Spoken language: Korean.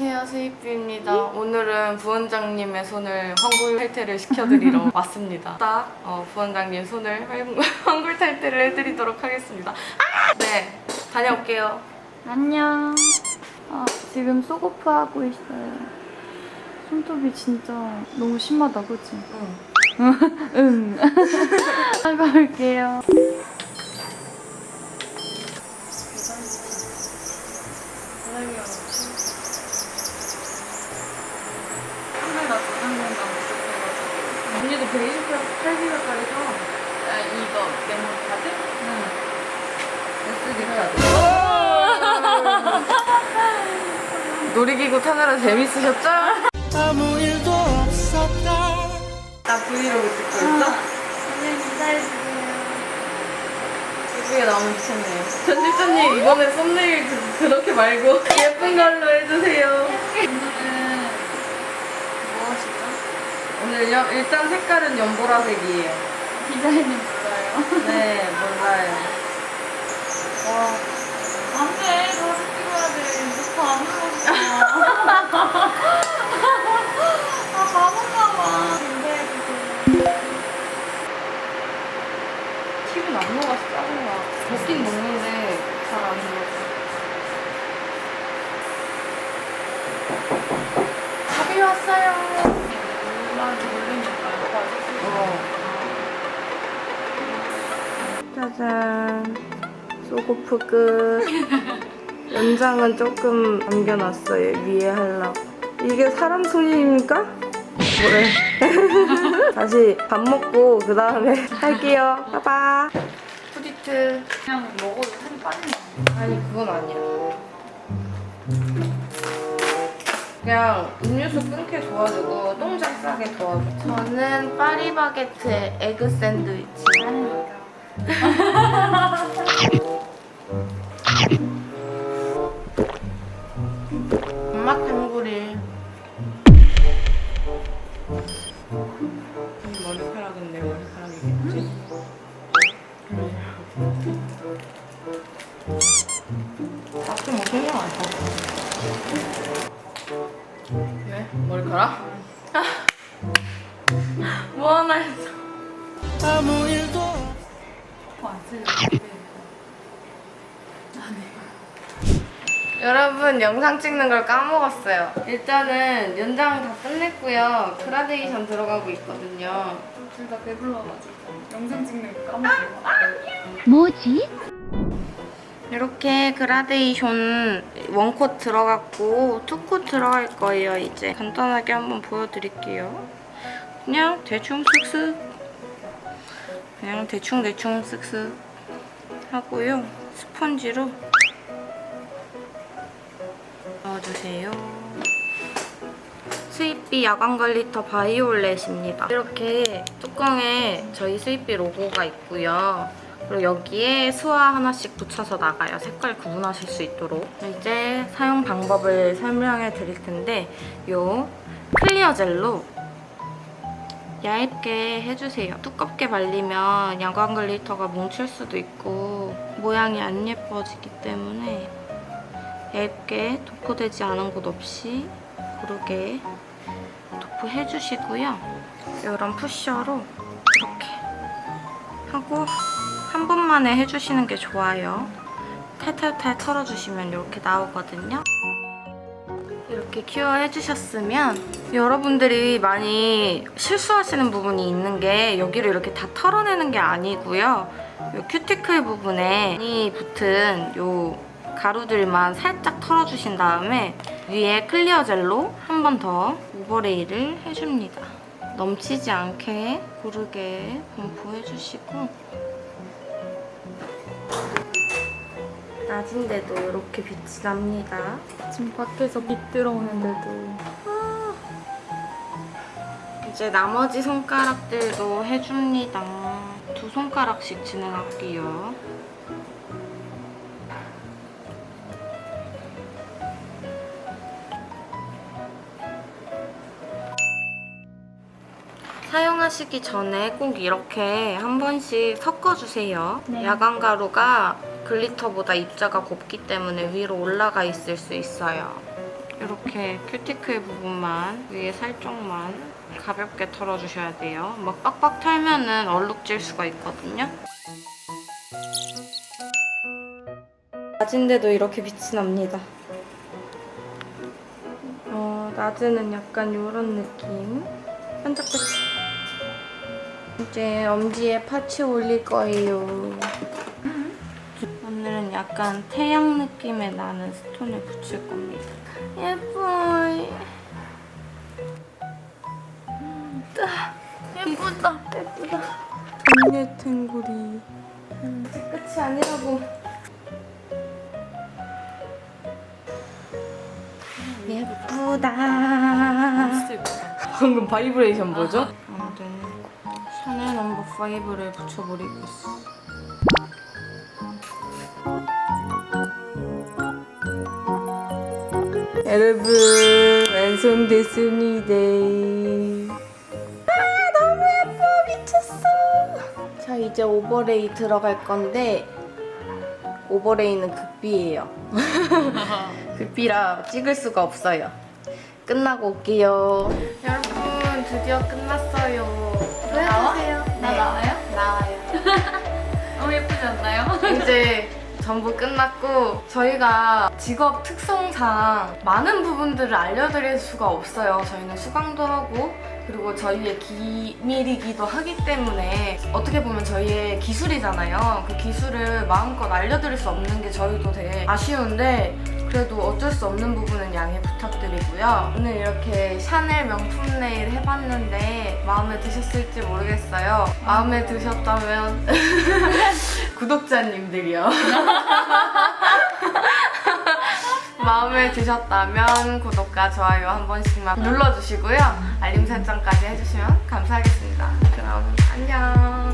안녕하세요 스이프입니다 오늘은 부원장님의 손을 환골 탈태를 시켜드리러 왔습니다 딱 어, 부원장님 손을 환- 환골 탈태를 해드리도록 하겠습니다 아! 네 다녀올게요 안녕. 아, 지금 소고프 하고 있어요. 손톱이 진짜 너무 심하다, 그치? 응. 응. 하고 올게요. 언니도 베이직 탈비가까지 사 아, 이거 메모리 카드? SD 카드 놀이기구 타느라 재밌으셨죠? 아무 일도 없었다. 나 브이로그 찍고 있어? 선생님 기다려주세요. 예쁘게 나오면 좋겠네요. 편집자님 이번에 썸네일 그, 그렇게 말고 예쁜 걸로 해주세요. 오늘은 뭐 하시죠? 오늘요? 일단 색깔은 연보라색이에요. 디자인은 몰라요. 네, 몰라요. 와, 안 돼, 다시 찍어야 돼. 녹화 안 해봤어. 아, 바본가 봐. 준비해주세요. 팁은 안 먹어서 짜증나. 먹긴 먹는데 잘 안 먹어. 밥이 왔어요. 몰라, 놀리니까. 어. 짜잔. 소고프 끝. 연장은 조금 남겨놨어요. 위에 하려고. 이게 사람 손입니까? 뭐래? 다시 밥 먹고 그 다음에 할게요. 빠빠. 푸디트. 그냥 먹어도 살이 빠지는 거 아니 그건 아니야. 그냥 음료수 끊게 도와주고 똥장 싸게 도와줘. 저는 파리바게트에 에그 샌드위치. 엄마 탕구리. 이 머리카락은 내 머리카락이겠지? 뭐 신경 안 써. 왜? 머리카락? 아. 뭐 하나 했어. 아무 일도 여러분 영상 찍는 걸 까먹었어요. 일단은 연장 다 끝냈고요. 그라데이션 들어가고 있거든요. 둘 다 배불러가지고 영상 찍는 거 까먹고 뭐지? 이렇게 그라데이션 원콧 들어갔고 투콧 들어갈 거예요 이제 간단하게 한번 보여드릴게요 그냥 대충 쓱쓱 그냥 대충 대충 쓱쓱 하고요 스펀지로 넣어주세요 스윗비 야광 글리터 바이올렛입니다 이렇게 뚜껑에 저희 스윗비 로고가 있고요 그리고 여기에 수화 하나씩 붙여서 나가요. 색깔 구분하실 수 있도록. 이제 사용 방법을 설명해 드릴 텐데 요 클리어 젤로 얇게 해주세요. 두껍게 발리면 야광 글리터가 뭉칠 수도 있고 모양이 안 예뻐지기 때문에 얇게 도포되지 않은 곳 없이 고르게 도포해주시고요. 이런 푸셔로 이렇게 하고 한 번만에 해주시는 게 좋아요. 탈탈탈 털어주시면 이렇게 나오거든요. 이렇게 큐어 해 주셨으면 여러분들이 많이 실수하시는 부분이 있는 게 여기를 이렇게 다 털어내는 게 아니고요. 이 큐티클 부분에 이 붙은 요 가루들만 살짝 털어주신 다음에 위에 클리어 젤로 한 번 더 오버레이를 해줍니다. 넘치지 않게 고르게 분포해주시고 낮인데도 이렇게 빛이 납니다. 지금 밖에서 빛 들어오는데도 이제 나머지 손가락들도 해줍니다. 두 손가락씩 진행할게요. 사용하시기 전에 꼭 이렇게 한 번씩 섞어주세요. 네. 야광 가루가 글리터보다 입자가 곱기 때문에 위로 올라가 있을 수 있어요. 이렇게 큐티클 부분만 위에 살짝만 가볍게 털어주셔야 돼요. 막 빡빡 털면은 얼룩질 수가 있거든요. 낮인데도 이렇게 빛이 납니다. 어, 낮에는 약간 이런 느낌. 반짝반짝. 이제 엄지에 파츠 올릴 거예요. 약간 태양 느낌의 나는 스톤을 붙일 겁니다. 예뻐. 예쁘다. 예쁘다. 언니 탱구리. 이제 끝이 아니라고. 예쁘다. 방금 바이브레이션 뭐죠? 아무튼 샤넬 넘버 5를 붙여버리고 있어. 여러분 완성됐습니다. 아 너무 예뻐 미쳤어. 자 이제 오버레이 들어갈 건데 오버레이는 극비예요. 극비라 찍을 수가 없어요. 끝나고 올게요. 여러분 드디어 끝났어요. 나와요? 나 네. 나와요? 나와요. 너무 예쁘지 않나요? 이제 전부 끝났고 저희가 직업 특성상 많은 부분들을 알려드릴 수가 없어요. 저희는 수강도 하고 그리고 저희의 기밀이기도 하기 때문에 어떻게 보면 저희의 기술이잖아요. 그 기술을 마음껏 알려드릴 수 없는 게 저희도 되게 아쉬운데 그래도 어쩔 수 없는 부분은 양해 부탁드리고요. 오늘 이렇게 샤넬 명품 네일 해봤는데 마음에 드셨을지 모르겠어요. 마음에 드셨다면 구독자님들이요. 마음에 드셨다면 구독과 좋아요 한 번씩만 눌러주시고요. 알림 설정까지 해주시면 감사하겠습니다. 그럼 안녕.